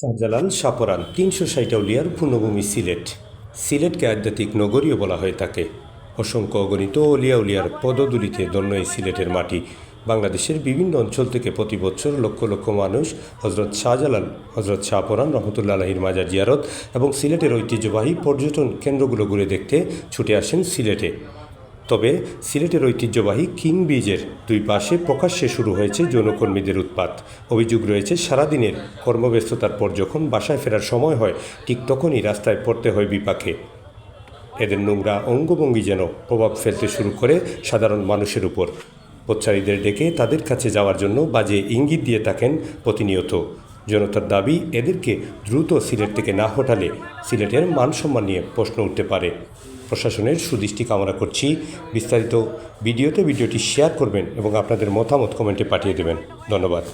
শাহজালাল, সাপরান, তিনশো ষাট আউলিয়ার পূর্ণভূমি সিলেট। সিলেটকে আধ্যাত্মিক নগরীও বলা হয়ে থাকে। অসংখ্য অগণিত অলিয়া উলিয়ার পদদুলিতে ধন্য এই সিলেটের মাটি। বাংলাদেশের বিভিন্ন অঞ্চল থেকে প্রতি বছর লক্ষ লক্ষ মানুষ হজরত শাহজালাল, হজরত শাহপরান রহমতুল্লা আলহির মাজার জিয়ারত এবং সিলেটের ঐতিহ্যবাহী পর্যটন কেন্দ্রগুলো ঘুরে দেখতে ছুটে আসেন সিলেটে। তবে সিলেটের ঐতিহ্যবাহী কিং ব্রিজের দুই পাশে প্রকাশ্যে শুরু হয়েছে যৌনকর্মীদের উৎপাত। অভিযোগ রয়েছে, সারাদিনের কর্মব্যস্ততার পর যখন বাসায় ফেরার সময় হয়, ঠিক তখনই রাস্তায় পড়তে হয় বিপাকে। এদের নোংরা অঙ্গভঙ্গি যেন প্রভাব ফেলতে শুরু করে সাধারণ মানুষের উপর। পথচারীদের ডেকে তাদের কাছে যাওয়ার জন্য বাজে ইঙ্গিত দিয়ে থাকেন প্রতিনিয়ত। জনতার দাবি, এদেরকে দ্রুত সিলেট থেকে না হটালে সিলেটের মান সম্মান নিয়ে প্রশ্ন উঠতে পারে। প্রশাসনের সুদৃষ্টি কামনা করছি। বিস্তারিত ভিডিওতে ভিডিওটি শেয়ার করবেন এবং আপনাদের মতামত কমেন্টে পাঠিয়ে দেবেন। ধন্যবাদ।